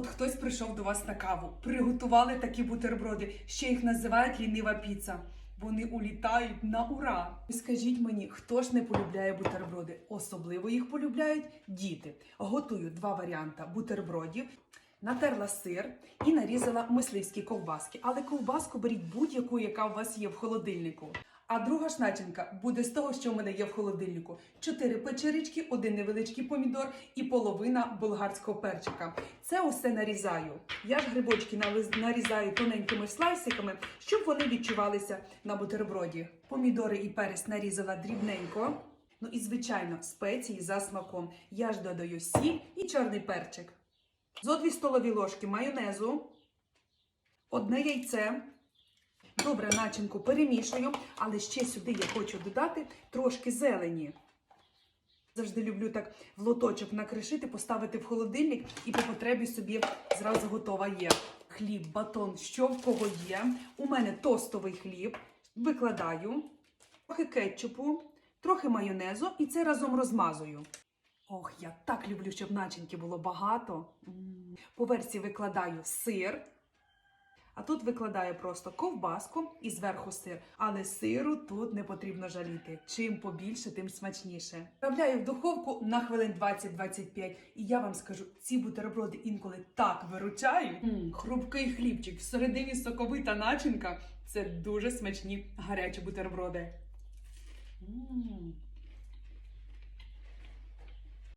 От хтось прийшов до вас на каву, приготували такі бутерброди, ще їх називають лінива піца. Вони улітають на ура. Скажіть мені, хто ж не полюбляє бутерброди? Особливо їх полюбляють діти. Готую два варіанти бутербродів. Натерла сир і нарізала мисливські ковбаски. Але ковбаску беріть будь-яку, яка у вас є в холодильнику. А друга ж начинка буде з того, що в мене є в холодильнику: чотири печерички, один невеличкий помідор і половина болгарського перчика. Це усе нарізаю. Я ж грибочки нарізаю тоненькими слайсиками, щоб вони відчувалися на бутерброді. Помідори і перець нарізала дрібненько. Ну і звичайно, спеції за смаком. Я ж додаю сіль і чорний перчик. Зо дві столові ложки майонезу, одне яйце. Добре, начинку перемішую, але ще сюди я хочу додати трошки зелені. Завжди люблю так в лоточок накришити, поставити в холодильник і по потребі собі зразу готова є. Хліб, батон, що в кого є. У мене тостовий хліб. Викладаю трохи кетчупу, трохи майонезу і це разом розмазую. Ох, я так люблю, щоб начинки було багато. По версії викладаю сир. А тут викладаю просто ковбаску і зверху сир. Але сиру тут не потрібно жаліти. Чим побільше, тим смачніше. Вправляю в духовку на хвилин 20-25. І я вам скажу, ці бутерброди інколи так виручають. М, хрупкий хлібчик, всередині соковита начинка. Це дуже смачні гарячі бутерброди. М.